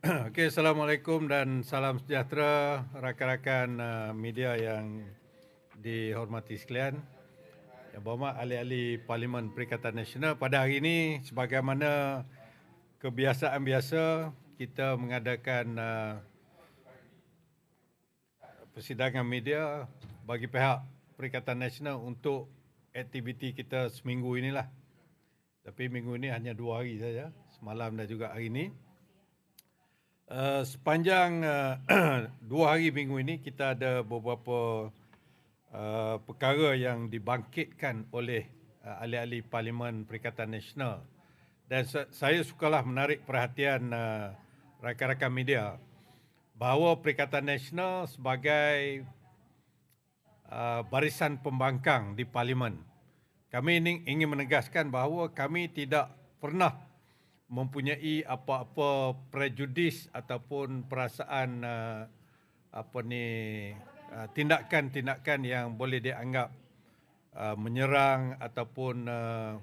Okey, Assalamualaikum dan salam sejahtera rakan-rakan uh, media yang dihormati sekalian. Yang berhormat ahli-ahli Parlimen Perikatan Nasional pada hari ini sebagaimana kebiasaan biasa kita mengadakan uh, persidangan media bagi pihak Perikatan Nasional untuk aktiviti kita seminggu inilah. Tapi minggu ini hanya dua hari saja, semalam dan juga hari ini. Uh, sepanjang uh, dua hari minggu ini kita ada beberapa uh, perkara yang dibangkitkan oleh uh, ahli-ahli Parlimen Perikatan Nasional. Dan saya sukalah menarik perhatian uh, rakan-rakan media bahawa Perikatan Nasional sebagai uh, barisan pembangkang di Parlimen. Kami ingin menegaskan bahawa kami tidak pernah mempunyai apa-apa prejudis ataupun perasaan uh, apa ni uh, tindakan-tindakan yang boleh dianggap uh, menyerang ataupun uh,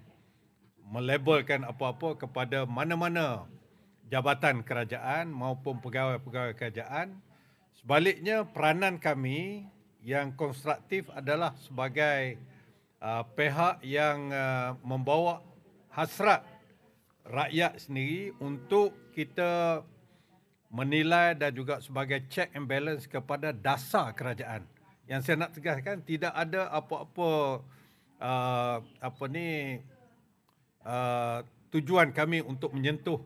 melabelkan apa-apa kepada mana-mana jabatan kerajaan maupun pegawai-pegawai kerajaan. Sebaliknya peranan kami yang konstruktif adalah sebagai uh, pihak yang uh, membawa hasrat rakyat sendiri untuk kita menilai dan juga sebagai check and balance kepada dasar kerajaan. Yang saya nak tegaskan tidak ada apa-apa uh, apa ni uh, tujuan kami untuk menyentuh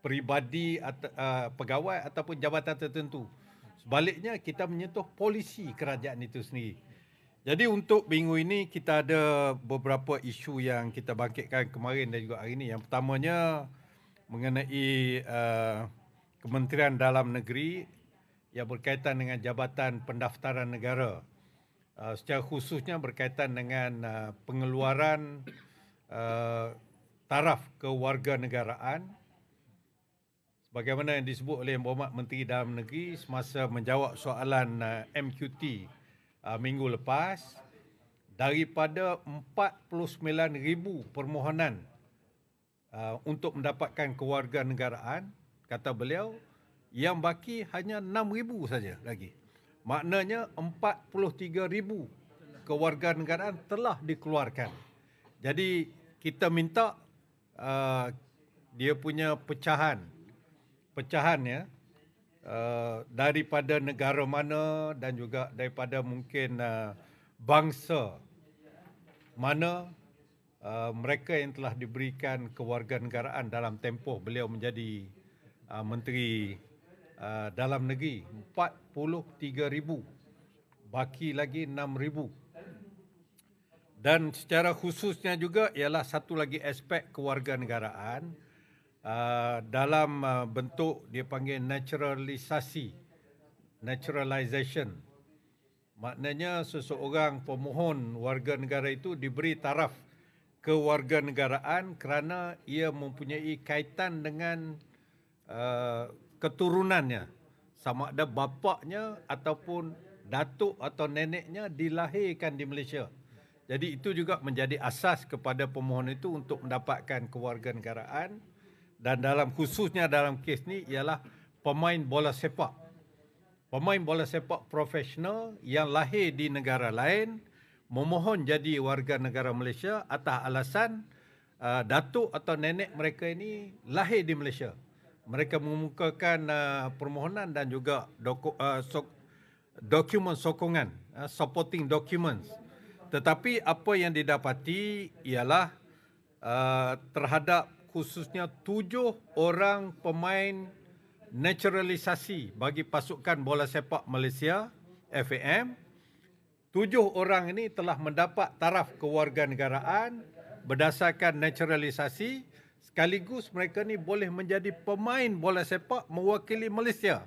peribadi atau uh, pegawai ataupun jabatan tertentu. Sebaliknya kita menyentuh polisi kerajaan itu sendiri. Jadi untuk minggu ini kita ada beberapa isu yang kita bangkitkan kemarin dan juga hari ini. Yang pertamanya mengenai uh, Kementerian Dalam Negeri yang berkaitan dengan Jabatan Pendaftaran Negara. Uh, secara khususnya berkaitan dengan uh, pengeluaran uh, taraf kewarganegaraan sebagaimana yang disebut oleh Yang Berhormat Menteri Dalam Negeri semasa menjawab soalan uh, MQT uh, minggu lepas daripada 49,000 permohonan uh, untuk mendapatkan kewarganegaraan kata beliau yang baki hanya 6,000 saja lagi. Maknanya 43,000 kewarganegaraan telah dikeluarkan. Jadi kita minta uh, dia punya pecahan pecahan ya Uh, daripada negara mana dan juga daripada mungkin uh, bangsa mana uh, mereka yang telah diberikan kewarganegaraan dalam tempoh beliau menjadi uh, menteri uh, dalam negeri. 43000 baki lagi 6000 dan secara khususnya juga ialah satu lagi aspek kewarganegaraan uh, dalam uh, bentuk dia panggil naturalisasi naturalization maknanya seseorang pemohon warga negara itu diberi taraf kewarganegaraan kerana ia mempunyai kaitan dengan uh, keturunannya. Sama ada bapaknya ataupun datuk atau neneknya dilahirkan di Malaysia. Jadi itu juga menjadi asas kepada pemohon itu untuk mendapatkan kewarganegaraan dan dalam khususnya dalam kes ni ialah pemain bola sepak. Pemain bola sepak profesional yang lahir di negara lain memohon jadi warga negara Malaysia atas alasan uh, datuk atau nenek mereka ini lahir di Malaysia. Mereka mengemukakan uh, permohonan dan juga doku, uh, so, dokumen sokongan, uh, supporting documents. Tetapi apa yang didapati ialah uh, terhadap khususnya tujuh orang pemain naturalisasi bagi pasukan bola sepak Malaysia FAM. Tujuh orang ini telah mendapat taraf kewarganegaraan berdasarkan naturalisasi sekaligus mereka ni boleh menjadi pemain bola sepak mewakili Malaysia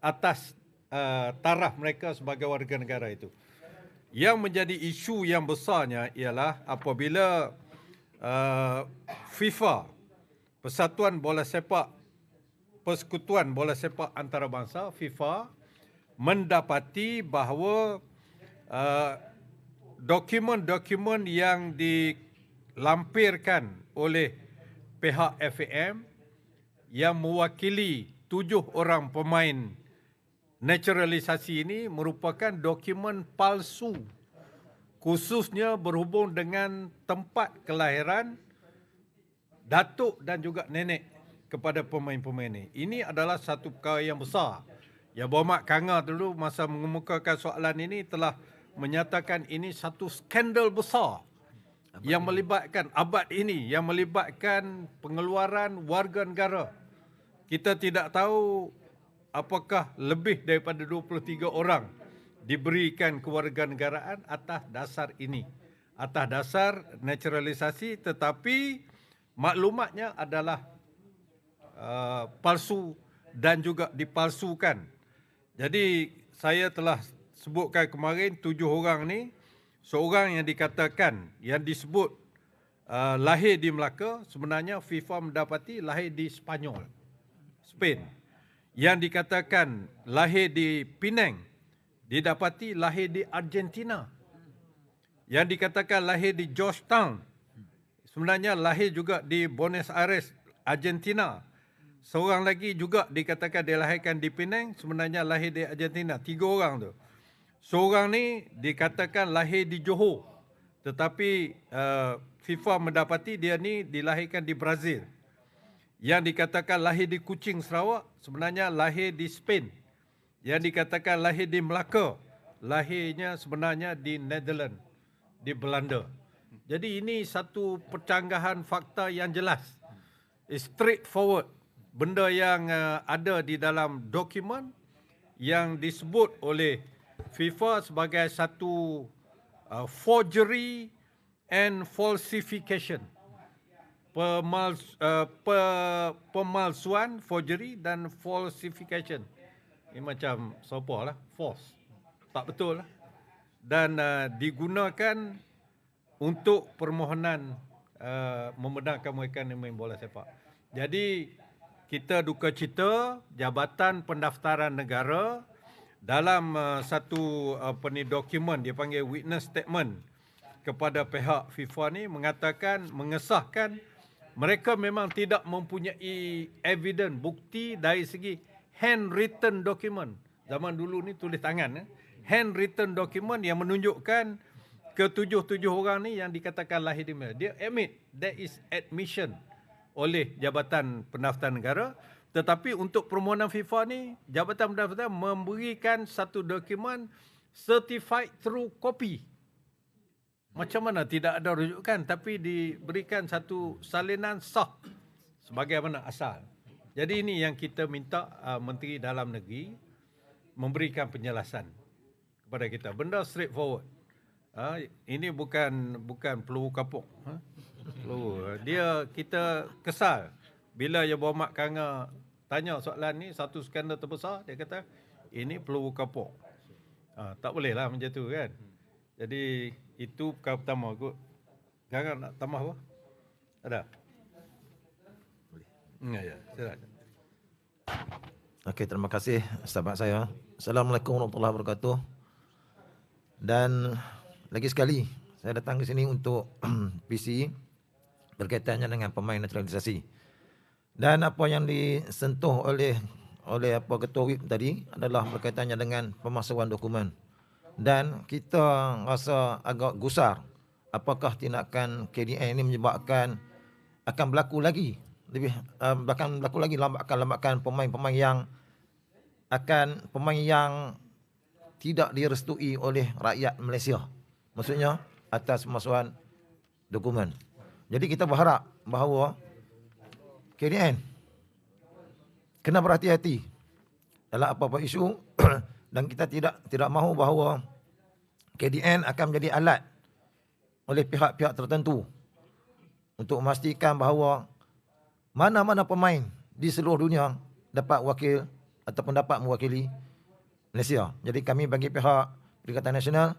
atas uh, taraf mereka sebagai warga negara itu. Yang menjadi isu yang besarnya ialah apabila uh, FIFA, Persatuan Bola Sepak, Persekutuan Bola Sepak Antarabangsa, FIFA, mendapati bahawa uh, dokumen-dokumen yang dilampirkan oleh pihak FAM yang mewakili tujuh orang pemain naturalisasi ini merupakan dokumen palsu khususnya berhubung dengan tempat kelahiran datuk dan juga nenek kepada pemain-pemain ini. Ini adalah satu perkara yang besar. Ya Berhormat Kanga dulu masa mengemukakan soalan ini telah menyatakan ini satu skandal besar yang melibatkan abad ini yang melibatkan pengeluaran warga negara. Kita tidak tahu apakah lebih daripada 23 orang diberikan kewarganegaraan atas dasar ini. Atas dasar naturalisasi tetapi maklumatnya adalah uh, palsu dan juga dipalsukan. Jadi saya telah sebutkan kemarin tujuh orang ni seorang yang dikatakan yang disebut uh, lahir di Melaka sebenarnya FIFA mendapati lahir di Spanyol, Spain. Yang dikatakan lahir di Penang didapati lahir di Argentina. Yang dikatakan lahir di Georgetown sebenarnya lahir juga di Buenos Aires, Argentina. Seorang lagi juga dikatakan dilahirkan di Penang sebenarnya lahir di Argentina. Tiga orang tu. Seorang ni dikatakan lahir di Johor. Tetapi uh, FIFA mendapati dia ni dilahirkan di Brazil. Yang dikatakan lahir di Kuching, Sarawak, sebenarnya lahir di Spain. Yang dikatakan lahir di Melaka, lahirnya sebenarnya di Netherlands, di Belanda. Jadi ini satu percanggahan fakta yang jelas. Straightforward. Benda yang uh, ada di dalam dokumen yang disebut oleh FIFA sebagai satu uh, forgery and falsification. Uh, pe, pemalsuan, forgery dan falsification. Ini macam sopa lah, false. Tak betul lah. Dan uh, digunakan untuk permohonan uh, membenarkan mereka main bola sepak. Jadi kita duka cita Jabatan Pendaftaran Negara dalam uh, satu apa ni dokumen dia panggil witness statement kepada pihak FIFA ni mengatakan mengesahkan mereka memang tidak mempunyai evidence bukti dari segi handwritten document zaman dulu ni tulis tangan eh? handwritten document yang menunjukkan ketujuh-tujuh orang ni yang dikatakan lahir di Malaysia dia admit there is admission oleh Jabatan Pendaftaran Negara tetapi untuk permohonan FIFA ni, Jabatan Pendaftaran memberikan satu dokumen certified through copy. Macam mana tidak ada rujukan tapi diberikan satu salinan sah sebagaimana asal. Jadi ini yang kita minta uh, Menteri Dalam Negeri memberikan penjelasan kepada kita. Benda straightforward. Uh, ini bukan bukan peluru kapuk. Huh? Peluru. Dia kita kesal bila ya Berhormat Kanga tanya soalan ni satu skandal terbesar dia kata ini peluru kapok. Ha, tak boleh lah macam tu kan. Jadi itu perkara pertama kot. Sekarang nak tambah apa? Ada? Ya, ya. Silakan. Okey, terima kasih sahabat saya. Assalamualaikum warahmatullahi wabarakatuh. Dan lagi sekali, saya datang ke sini untuk PC berkaitannya dengan pemain naturalisasi. Dan apa yang disentuh oleh oleh apa ketua WIP tadi adalah berkaitannya dengan pemasukkan dokumen. Dan kita rasa agak gusar apakah tindakan KDN ini menyebabkan akan berlaku lagi lebih uh, bahkan berlaku lagi lambakan-lambakan pemain-pemain yang akan pemain yang tidak direstui oleh rakyat Malaysia. Maksudnya atas pemasukan dokumen. Jadi kita berharap bahawa KDN kena berhati-hati dalam apa-apa isu dan kita tidak tidak mahu bahawa KDN akan menjadi alat oleh pihak-pihak tertentu untuk memastikan bahawa mana-mana pemain di seluruh dunia dapat wakil ataupun dapat mewakili Malaysia. Jadi kami bagi pihak Perikatan Nasional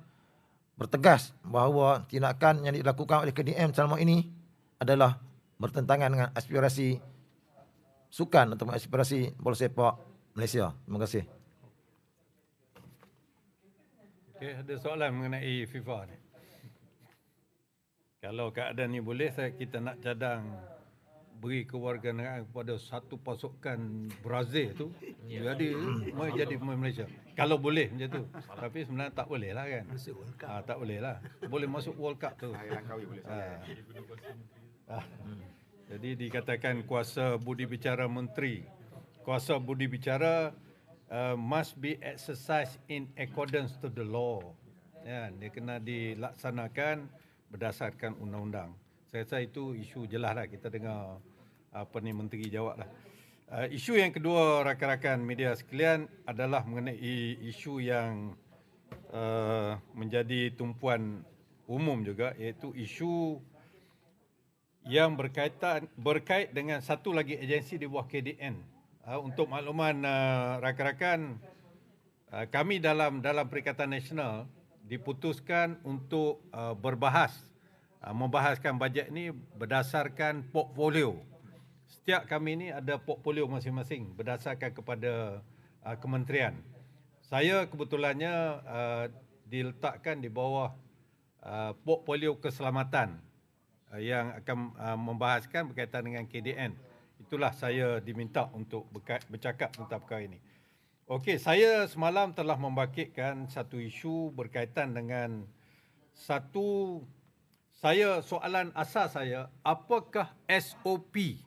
bertegas bahawa tindakan yang dilakukan oleh KDM selama ini adalah bertentangan dengan aspirasi sukan atau aspirasi bola sepak Malaysia. Terima kasih. Okay, ada soalan mengenai FIFA ni. Kalau keadaan ni boleh, saya kita nak cadang beri kewarganegaraan kepada satu pasukan Brazil tu jadi mau jadi pemain Malaysia kalau boleh macam tu tapi sebenarnya tak boleh lah kan ha, tak boleh lah boleh masuk World Cup tu ha. Ah. Jadi dikatakan kuasa budi bicara menteri. Kuasa budi bicara uh, must be exercised in accordance to the law. Ya, dia kena dilaksanakan berdasarkan undang-undang. Saya rasa itu isu jelas lah kita dengar apa ni menteri jawab lah. Uh, isu yang kedua rakan-rakan media sekalian adalah mengenai isu yang uh, menjadi tumpuan umum juga iaitu isu yang berkaitan berkait dengan satu lagi agensi di bawah KDN. Uh, untuk makluman uh, rakan-rakan uh, kami dalam dalam Perikatan Nasional diputuskan untuk uh, berbahas membahaskan bajet ini berdasarkan portfolio. Setiap kami ini ada portfolio masing-masing berdasarkan kepada uh, kementerian. Saya kebetulannya uh, diletakkan di bawah uh, portfolio keselamatan uh, yang akan uh, membahaskan berkaitan dengan KDN. Itulah saya diminta untuk bercakap tentang perkara ini. Okey, saya semalam telah membangkitkan satu isu berkaitan dengan satu saya soalan asas saya apakah SOP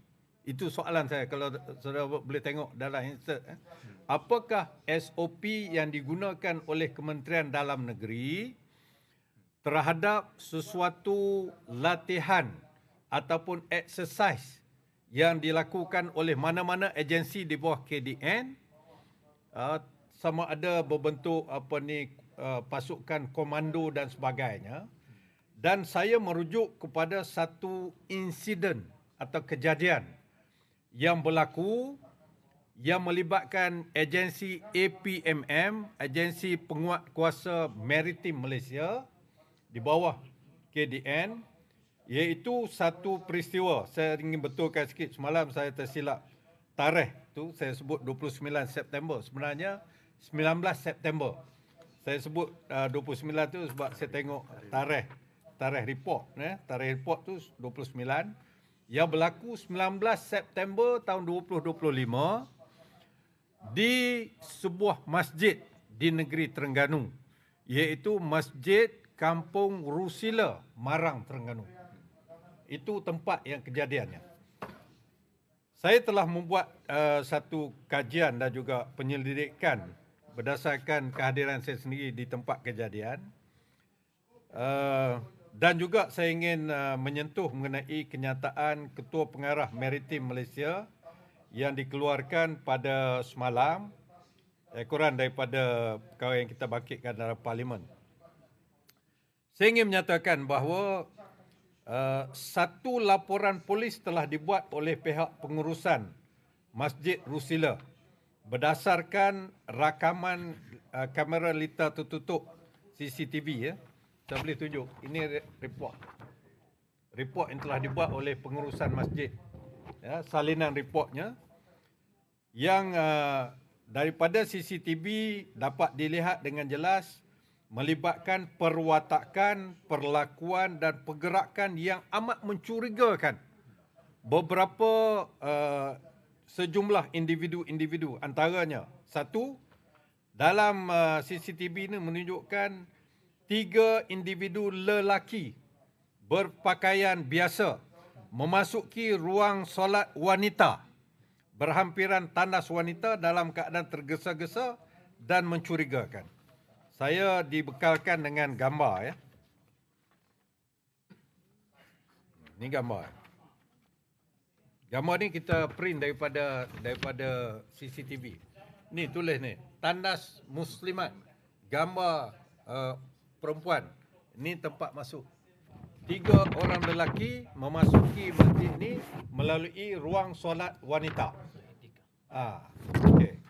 itu soalan saya kalau saudara boleh tengok dalam insert eh. apakah SOP yang digunakan oleh Kementerian Dalam Negeri terhadap sesuatu latihan ataupun exercise yang dilakukan oleh mana-mana agensi di bawah KDN uh, sama ada berbentuk apa ni uh, pasukan komando dan sebagainya dan saya merujuk kepada satu insiden atau kejadian yang berlaku yang melibatkan agensi APMM, agensi penguat kuasa maritim Malaysia di bawah KDN iaitu satu peristiwa. Saya ingin betulkan sikit semalam saya tersilap tarikh tu saya sebut 29 September. Sebenarnya 19 September. Saya sebut uh, 29 tu sebab saya tengok tarikh tarikh report eh tarikh report tu 29 yang berlaku 19 September tahun 2025 di sebuah masjid di negeri Terengganu iaitu Masjid Kampung Rusila, Marang, Terengganu. Itu tempat yang kejadiannya. Saya telah membuat uh, satu kajian dan juga penyelidikan berdasarkan kehadiran saya sendiri di tempat kejadian. Uh, dan juga saya ingin uh, menyentuh mengenai kenyataan Ketua Pengarah Maritim Malaysia yang dikeluarkan pada semalam ekoran daripada perkara yang kita bangkitkan dalam parlimen. Saya ingin menyatakan bahawa uh, satu laporan polis telah dibuat oleh pihak pengurusan Masjid Rusila berdasarkan rakaman uh, kamera lita tertutup CCTV ya. Saya boleh tunjuk. Ini report. Report yang telah dibuat oleh pengurusan masjid. Ya, salinan reportnya yang uh, daripada CCTV dapat dilihat dengan jelas melibatkan perwatakan, perlakuan dan pergerakan yang amat mencurigakan beberapa uh, sejumlah individu-individu antaranya satu dalam uh, CCTV ini menunjukkan tiga individu lelaki berpakaian biasa memasuki ruang solat wanita berhampiran tandas wanita dalam keadaan tergesa-gesa dan mencurigakan saya dibekalkan dengan gambar ya. Ini gambar. Gambar ni kita print daripada daripada CCTV. Ni tulis ni, tandas muslimat. Gambar uh, perempuan. Ini tempat masuk. Tiga orang lelaki memasuki masjid ni melalui ruang solat wanita. Ah, okey.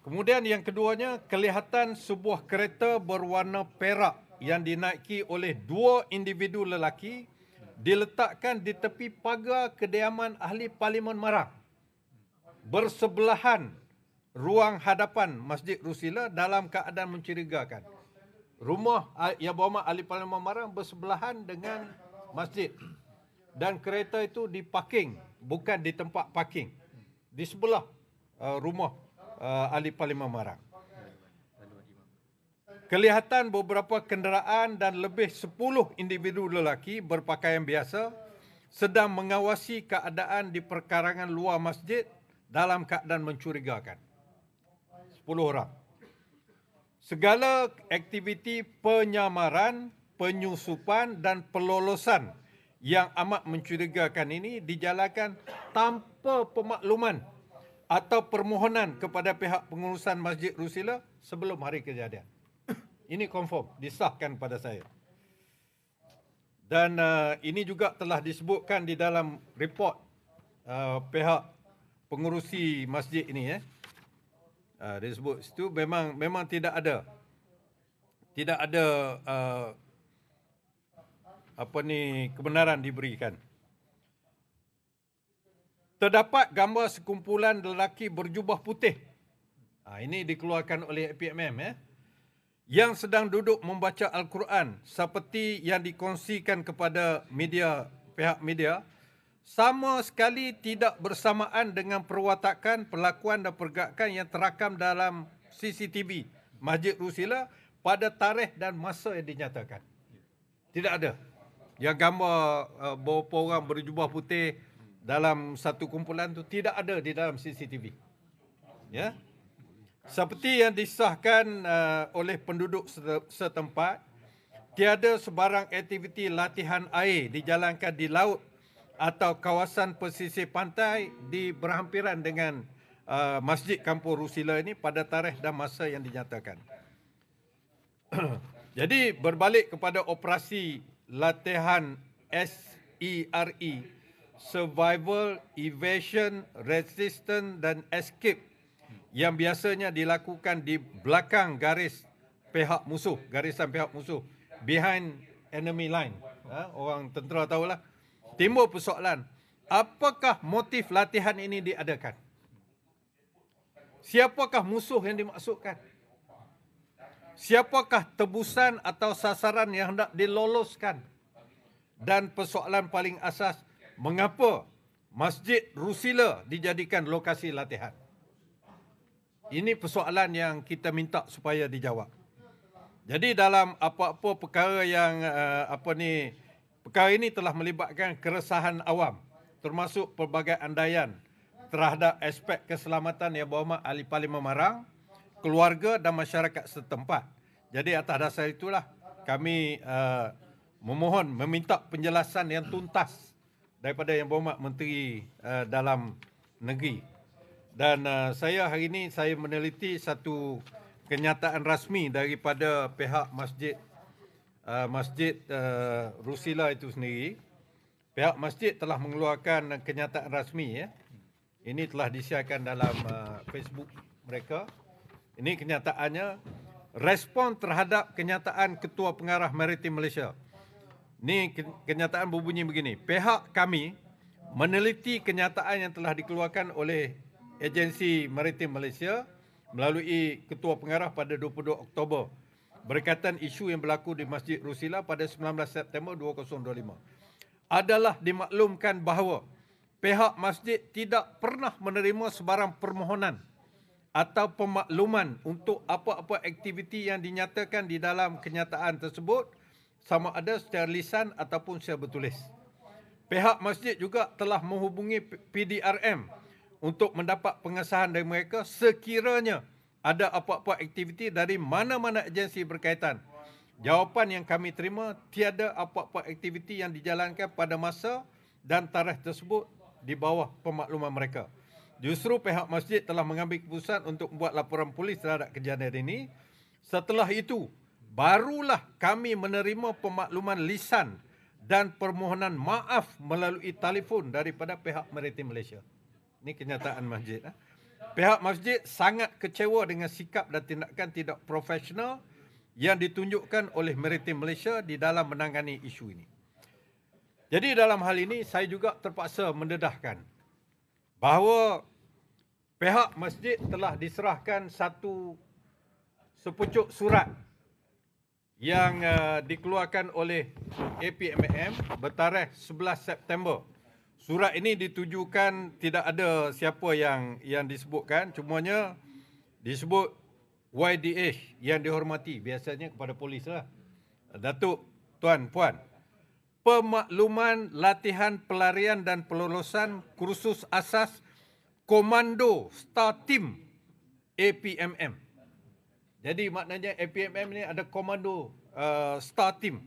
Kemudian yang keduanya, kelihatan sebuah kereta berwarna perak yang dinaiki oleh dua individu lelaki diletakkan di tepi pagar kediaman ahli Parlimen Marang. Bersebelahan ruang hadapan Masjid Rusila dalam keadaan mencurigakan. Rumah yang berhormat ahli Parlimen Marang bersebelahan dengan masjid. dan kereta itu diparking bukan di tempat parking di sebelah uh, rumah uh, ahli parlimen Marang. Kelihatan beberapa kenderaan dan lebih 10 individu lelaki berpakaian biasa sedang mengawasi keadaan di perkarangan luar masjid dalam keadaan mencurigakan. 10 orang. Segala aktiviti penyamaran, penyusupan dan pelolosan yang amat mencurigakan ini dijalankan tanpa pemakluman atau permohonan kepada pihak pengurusan Masjid Rusila sebelum hari kejadian. Ini confirm, disahkan pada saya. Dan uh, ini juga telah disebutkan di dalam report uh, pihak pengurusi masjid ini eh. Uh, disebut situ memang memang tidak ada tidak ada uh, apa ni kebenaran diberikan. Terdapat gambar sekumpulan lelaki berjubah putih. Ha, ini dikeluarkan oleh APMM ya. Yang sedang duduk membaca Al-Quran seperti yang dikongsikan kepada media pihak media sama sekali tidak bersamaan dengan perwatakan, perlakuan dan pergerakan yang terakam dalam CCTV Masjid Rusila pada tarikh dan masa yang dinyatakan. Tidak ada yang gambar uh, beberapa orang berjubah putih dalam satu kumpulan tu tidak ada di dalam CCTV. Ya. Seperti yang disahkan uh, oleh penduduk setempat, tiada sebarang aktiviti latihan air dijalankan di laut atau kawasan pesisir pantai di berhampiran dengan uh, Masjid Kampung Rusila ini pada tarikh dan masa yang dinyatakan. Jadi berbalik kepada operasi latihan SERE e, Survival, Evasion, Resistance dan Escape yang biasanya dilakukan di belakang garis pihak musuh, garisan pihak musuh, behind enemy line. Ha? Orang tentera tahulah. Timbul persoalan, apakah motif latihan ini diadakan? Siapakah musuh yang dimaksudkan? siapakah tebusan atau sasaran yang hendak diloloskan? Dan persoalan paling asas, mengapa Masjid Rusila dijadikan lokasi latihan? Ini persoalan yang kita minta supaya dijawab. Jadi dalam apa-apa perkara yang uh, apa ni perkara ini telah melibatkan keresahan awam termasuk pelbagai andaian terhadap aspek keselamatan yang berhormat ahli parlimen Marang keluarga dan masyarakat setempat. Jadi atas dasar itulah kami uh, memohon meminta penjelasan yang tuntas daripada yang berhormat menteri uh, dalam negeri. Dan uh, saya hari ini saya meneliti satu kenyataan rasmi daripada pihak masjid uh, masjid uh, Rusila itu sendiri. Pihak masjid telah mengeluarkan kenyataan rasmi ya. Ini telah disiarkan dalam uh, Facebook mereka. Ini kenyataannya respon terhadap kenyataan Ketua Pengarah Maritim Malaysia. Ini kenyataan berbunyi begini. Pihak kami meneliti kenyataan yang telah dikeluarkan oleh Agensi Maritim Malaysia melalui Ketua Pengarah pada 22 Oktober berkaitan isu yang berlaku di Masjid Rusila pada 19 September 2025. Adalah dimaklumkan bahawa pihak masjid tidak pernah menerima sebarang permohonan atau pemakluman untuk apa-apa aktiviti yang dinyatakan di dalam kenyataan tersebut sama ada secara lisan ataupun secara bertulis. Pihak masjid juga telah menghubungi PDRM untuk mendapat pengesahan dari mereka sekiranya ada apa-apa aktiviti dari mana-mana agensi berkaitan. Jawapan yang kami terima tiada apa-apa aktiviti yang dijalankan pada masa dan tarikh tersebut di bawah pemakluman mereka. Justru pihak masjid telah mengambil keputusan untuk membuat laporan polis terhadap kejadian ini. Setelah itu, barulah kami menerima pemakluman lisan dan permohonan maaf melalui telefon daripada pihak Maritim Malaysia. Ini kenyataan masjid. Eh. Pihak masjid sangat kecewa dengan sikap dan tindakan tidak profesional yang ditunjukkan oleh Maritim Malaysia di dalam menangani isu ini. Jadi dalam hal ini saya juga terpaksa mendedahkan bahawa pihak masjid telah diserahkan satu sepucuk surat yang uh, dikeluarkan oleh APMM bertarikh 11 September. Surat ini ditujukan tidak ada siapa yang yang disebutkan, cumanya disebut YDH yang dihormati biasanya kepada polis lah. Datuk, tuan, puan. Pemakluman latihan pelarian dan pelolosan kursus asas Komando Star Team APMM. Jadi maknanya APMM ni ada komando uh, Star Team.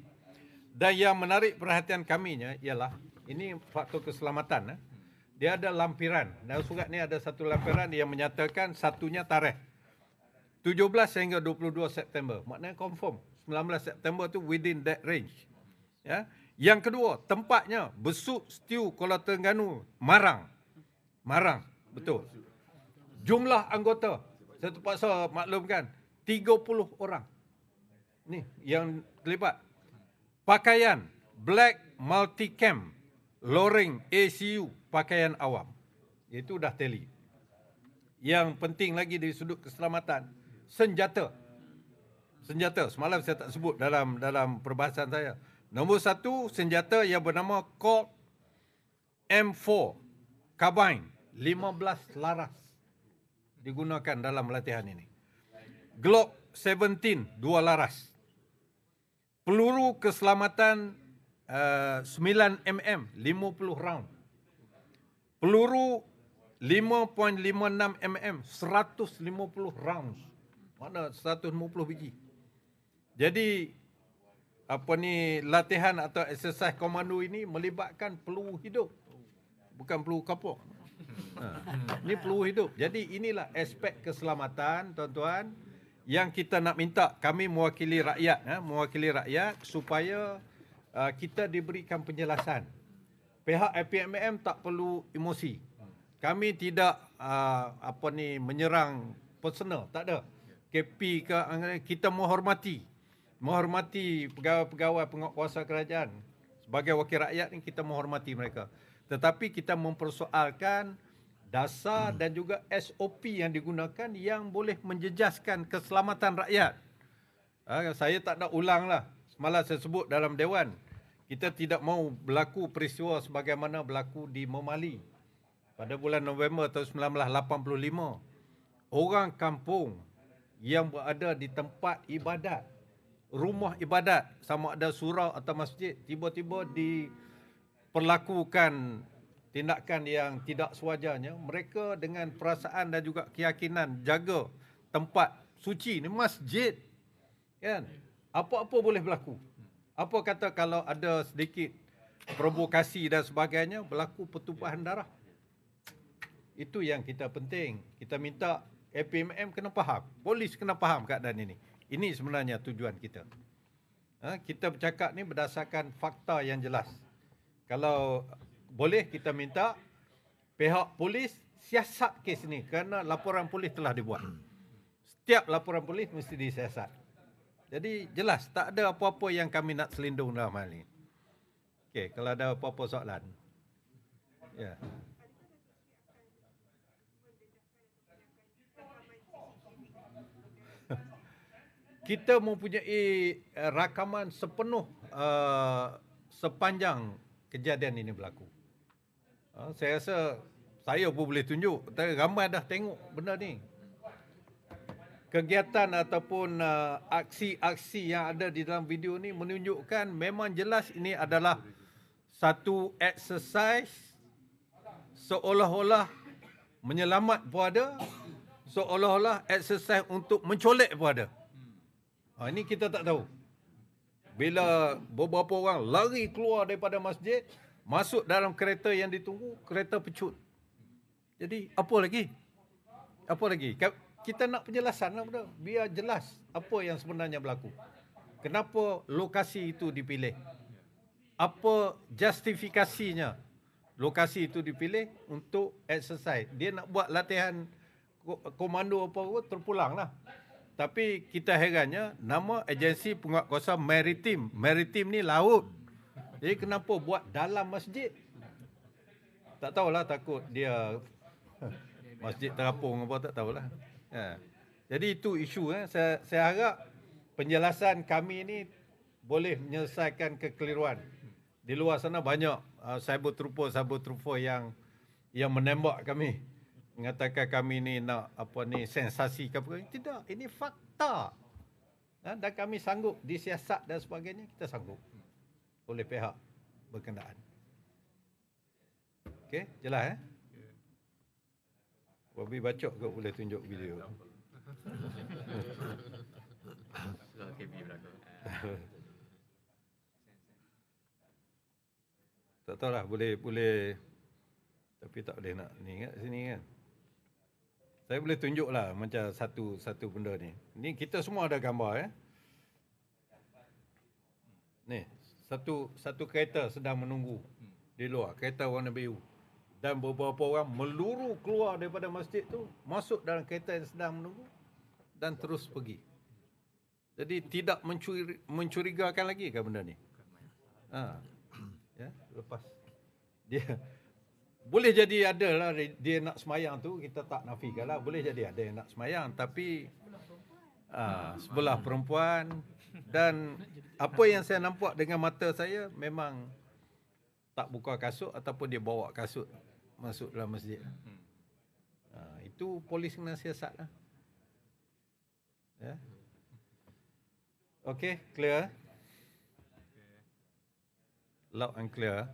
Dan yang menarik perhatian kaminya ialah ini faktor keselamatan. Eh. Dia ada lampiran. Dan surat ni ada satu lampiran yang menyatakan satunya tarikh. 17 sehingga 22 September. Maknanya confirm. 19 September tu within that range. Ya. Yang kedua, tempatnya Besuk Stew Kuala Terengganu, Marang. Marang, betul. Jumlah anggota, saya terpaksa maklumkan, 30 orang. Ni yang terlibat. Pakaian black multicam, loreng ACU, pakaian awam. Itu dah tally. Yang penting lagi dari sudut keselamatan, senjata. Senjata, semalam saya tak sebut dalam dalam perbahasan saya. Nombor satu, senjata yang bernama Colt M4 Carbine 15 laras digunakan dalam latihan ini. Glock 17 dua laras. Peluru keselamatan uh, 9 mm 50 round. Peluru 5.56 mm 150 rounds. Mana 150 biji. Jadi apa ni latihan atau exercise komando ini melibatkan peluru hidup. Bukan peluru kapur. Ha. Ini peluru hidup. Jadi inilah aspek keselamatan tuan-tuan yang kita nak minta kami mewakili rakyat ha, mewakili rakyat supaya uh, kita diberikan penjelasan. Pihak APMM tak perlu emosi. Kami tidak uh, apa ni menyerang personal, tak ada. KP ke kita menghormati menghormati pegawai-pegawai penguatkuasa kerajaan. Sebagai wakil rakyat ni kita menghormati mereka. Tetapi kita mempersoalkan dasar dan juga SOP yang digunakan yang boleh menjejaskan keselamatan rakyat. Ha, saya tak nak ulang lah. Semalam saya sebut dalam Dewan. Kita tidak mau berlaku peristiwa sebagaimana berlaku di Memali. Pada bulan November tahun 1985. Orang kampung yang berada di tempat ibadat rumah ibadat sama ada surau atau masjid tiba-tiba diperlakukan tindakan yang tidak sewajarnya mereka dengan perasaan dan juga keyakinan jaga tempat suci ni masjid kan apa-apa boleh berlaku apa kata kalau ada sedikit provokasi dan sebagainya berlaku pertumpahan darah itu yang kita penting kita minta APMM kena faham polis kena faham keadaan ini ini sebenarnya tujuan kita. Ha, kita bercakap ni berdasarkan fakta yang jelas. Kalau boleh kita minta pihak polis siasat kes ni kerana laporan polis telah dibuat. Setiap laporan polis mesti disiasat. Jadi jelas tak ada apa-apa yang kami nak selindung dalam hal ini. Okey, kalau ada apa-apa soalan. Ya. Yeah. kita mempunyai uh, rakaman sepenuh uh, sepanjang kejadian ini berlaku. Uh, saya rasa saya pun boleh tunjuk, ramai dah tengok benda ni. Kegiatan ataupun uh, aksi-aksi yang ada di dalam video ni menunjukkan memang jelas ini adalah satu exercise seolah-olah menyelamat pun ada, seolah-olah exercise untuk mencolek pun ada. Ha, ini kita tak tahu. Bila beberapa orang lari keluar daripada masjid, masuk dalam kereta yang ditunggu, kereta pecut. Jadi, apa lagi? Apa lagi? Kita nak penjelasan lah, benda. biar jelas apa yang sebenarnya berlaku. Kenapa lokasi itu dipilih? Apa justifikasinya lokasi itu dipilih untuk exercise? Dia nak buat latihan komando apa-apa, terpulang lah. Tapi kita herannya nama agensi penguatkuasa maritim. Maritim ni laut. Jadi kenapa buat dalam masjid? Tak tahulah takut dia masjid terapung apa tak tahulah. Ya. Jadi itu isu eh. Saya, saya harap penjelasan kami ini boleh menyelesaikan kekeliruan. Di luar sana banyak uh, cyber trooper cyber trooper yang yang menembak kami mengatakan kami ni nak apa ni sensasi ke apa tidak ini fakta ha, dan kami sanggup disiasat dan sebagainya kita sanggup oleh pihak berkenaan okey jelas eh Bobby bacok ke boleh tunjuk video? Tak tahu lah boleh boleh. Tapi tak boleh nak ni kat sini kan? Saya boleh tunjuk lah macam satu satu benda ni. Ni kita semua ada gambar eh? Ni satu satu kereta sedang menunggu di luar kereta warna biru dan beberapa orang meluru keluar daripada masjid tu masuk dalam kereta yang sedang menunggu dan terus pergi. Jadi tidak mencuri, mencurigakan lagi ke benda ni? Ha. ya lepas. Dia boleh jadi ada lah dia nak semayang tu kita tak nafikan lah. Boleh jadi ada yang nak semayang tapi ah, sebelah perempuan. Dan apa yang saya nampak dengan mata saya memang tak buka kasut ataupun dia bawa kasut masuk dalam masjid. Ah, itu polis kena siasat lah. Ya. Okay, clear? Loud and clear.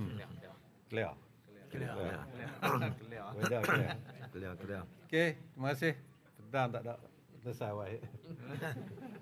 Hmm. Clear. Clear, clear. Weather clear. Clear, clear. Okay, terima kasih. Pedang tak ada. Selesai, Wahid.